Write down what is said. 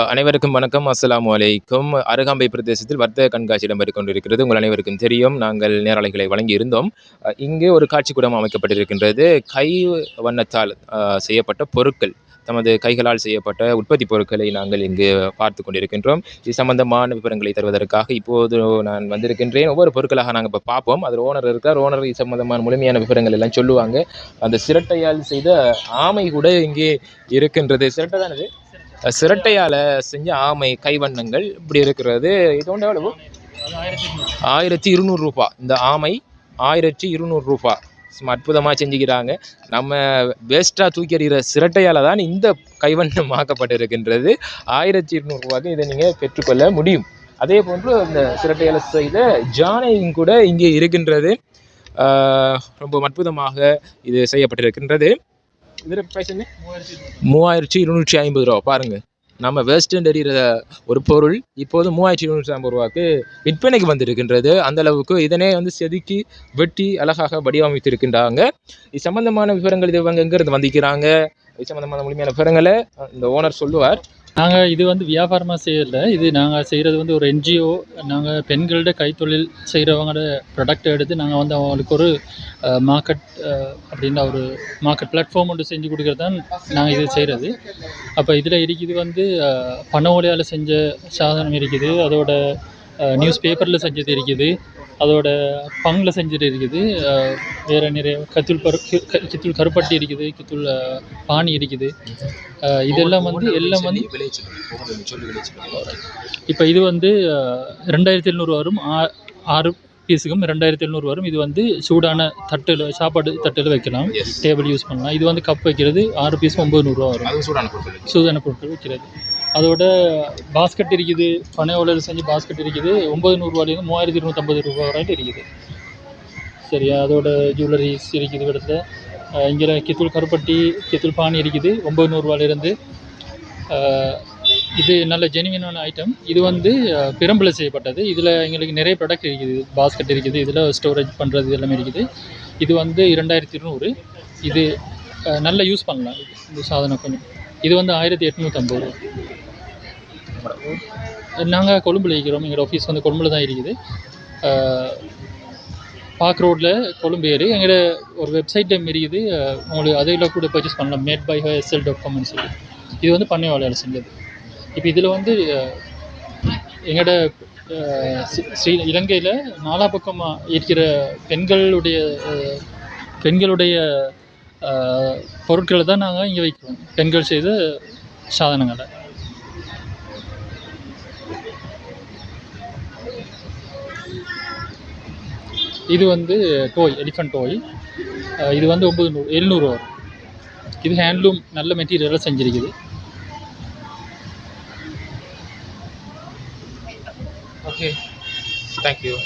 அனைவருக்கும் வணக்கம். அஸ்லாம் அலைக்கும். அருகாம்பை பிரதேசத்தில் வர்த்தக கண்காட்சி இடம்பெற்றுக் கொண்டிருக்கிறது உங்கள் அனைவருக்கும் தெரியும் நாங்கள் நேரலைகளை வழங்கி இருந்தோம் இங்கே ஒரு காட்சிக்கூடம் அமைக்கப்பட்டிருக்கின்றது. கை வண்ணத்தால் செய்யப்பட்ட பொருட்கள் தமது கைகளால் செய்யப்பட்ட உற்பத்தி பொருட்களை நாங்கள் இங்கு பார்த்து கொண்டிருக்கின்றோம். இது சம்பந்தமான விவரங்களை தருவதற்காக இப்போது நான் வந்திருக்கின்றேன். ஒவ்வொரு பொருட்களாக நாங்கள் இப்போ பார்ப்போம். அதில் ஓனர் இருக்கார். ஓனர் இது சம்பந்தமான முழுமையான விவரங்கள் எல்லாம் சொல்லுவாங்க. அந்த சிரட்டையால் செய்த ஆமை கூட இங்கே இருக்கின்றது. சிரட்டை தானது சிரட்டையால் செஞ்ச ஆமை கைவண்ணங்கள் இப்படி இருக்கிறது. இது எவ்வளவு ஆயிரத்தி இருநூறுரூபா இந்த ஆமை ஆயிரத்தி இருநூறு ரூபா. சும்மா அற்புதமாக செஞ்சுக்கிறாங்க. நம்ம வேஸ்ட்டாக தூக்கி எறிகிற சிரட்டையால் தான் இந்த கைவண்ணம் ஆக்கப்பட்டிருக்கின்றது. ஆயிரத்தி இருநூறுரூவாக்கு இதை நீங்கள் பெற்றுக்கொள்ள முடியும். அதே போன்று இந்த சிரட்டையால் செய்த ஜானையும் கூட இங்கே இருக்கின்றது. ரொம்ப அற்புதமாக இது செய்யப்பட்டிருக்கின்றது. இதில் ப்ரைஸ் என்ன? மூவாயிரத்தி இருநூற்றி ஐம்பது ரூபா. பாருங்க. நம்ம வெஸ்டர்ன் எறிகிற ஒரு பொருள் இப்போது மூவாயிரத்தி இருநூற்றி ஐம்பது ரூபாய்க்கு விற்பனைக்கு வந்திருக்கின்றது. அந்த அளவுக்கு இதனை வந்து செதுக்கி வெட்டி அழகாக வடிவமைத்திருக்கின்றாங்க. இது சம்பந்தமான விவரங்கள் இது இவங்க எங்கேருந்து வந்திருக்கிறாங்க? இது சம்பந்தமான முழுமையான விவரங்களை இந்த ஓனர் சொல்லுவார். நாங்கள் இது வந்து வியாபாரமாக செய்யல இது நாங்கள் செய்கிறது வந்து ஒரு என்ஜிஓ நாங்கள் பெண்களோட கைத்தொழில் செய்கிறவங்களோட ப்ராடக்ட் எடுத்து நாங்கள் வந்து அவங்களுக்கு ஒரு மார்க்கெட் அப்படின்ற ஒரு மார்க்கெட் பிளாட்ஃபார்ம் ஒன்று செஞ்சு கொடுக்குறது தான் நாங்கள் இது செய்கிறது அப்போ இதில் இருக்குது வந்து பண பனை ஓலையால் செஞ்ச சாதனம் இருக்குது. அதோட நியூஸ் பேப்பரில் செஞ்சது இருக்குது. அதோட பங்கில் செஞ்சது இருக்குது. வேறு நிறைய கத்துள் பரு கி- க- கித்துள் கருப்பட்டி இருக்குது கித்துள் அஹ், பானி இருக்குது. இதெல்லாம் வந்து எல்லாம் வந்து இப்போ இது வந்து ரெண்டாயிரத்தி எழுநூறு வரும் ஆ- ஆறு பீஸுக்கும் ரெண்டாயிரத்தி எழுநூறு வரும். இது வந்து சூடான தட்டில் சாப்பாடு தட்டில் வைக்கலாம். டேபிள் யூஸ் பண்ணலாம். இது வந்து கப் வைக்கிறது. ஆறு பீஸ் ஒம்பது நூறுரூவா வரும். சூடான பொருட்கள் சூதான பொருட்கள் வைக்கிறது. அதோட பாஸ்கெட் இருக்குது. பனை ஓலையில் செஞ்சு பாஸ்கெட் இருக்குது. ஒம்பது நூறுரூவாலேருந்து மூவாயிரத்தி இருநூற்றம்பது ரூபா வரைக்கும் இருக்குது. சரியா? அதோட ஜுவல்லரிஸ் இருக்குது இடத்துல இங்கே கித்தூள் கருப்பட்டி கித்தூள் பானி இருக்குது. ஒம்பது நூறுரூவாலேருந்து இது நல்ல ஜெனுவினான ஐட்டம் இது வந்து பிரம்பில் செய்யப்பட்டது. இதில் எங்களுக்கு நிறைய ப்ராடக்ட் இருக்குது. பாஸ்கெட் இருக்குது. இதில் ஸ்டோரேஜ் பண்ணுறது எல்லாமே இருக்குது. இது வந்து இரண்டாயிரத்தி இருநூறு. இது நல்லா யூஸ் பண்ணலாம். இந்த சாதனம் கொஞ்சம் இது வந்து ஆயிரத்தி எட்நூற்றம்பது ரூபா நாங்கள் கொழும்புல இருக்கிறோம். எங்களோட ஆஃபீஸ் வந்து கொழும்புல தான் இருக்குது. பார்க் ரோட்டில் கொழும்பு ஏறு. எங்களோட ஒரு வெப்சைட் இருக்குது. உங்களுக்கு அதில் கூட பர்ச்சேஸ் பண்ணலாம். மேட் பை எஸ்எல் டாட் காம்னு சொல்லி. இது வந்து பண்ணை வேலையால் செஞ்சது. இப்போ இதில் வந்து எங்களோட ஸ்ரீ- இலங்கையில் நாலா பக்கமாக இருக்கிற பெண்களுடைய பெண்களுடைய பொருட்களை தான் நாங்கள் இங்கே வைக்கிறோம். பெண்கள் செய்த சாதனங்களை. இது வந்து டோய் எலிஃபண்ட் டோய் இது வந்து ஒம்பது நூறு எழுநூறு வரும். இது ஹேண்ட்லூம் நல்ல மெட்டீரியலாக செஞ்சுருக்குது. Okay. Thank you.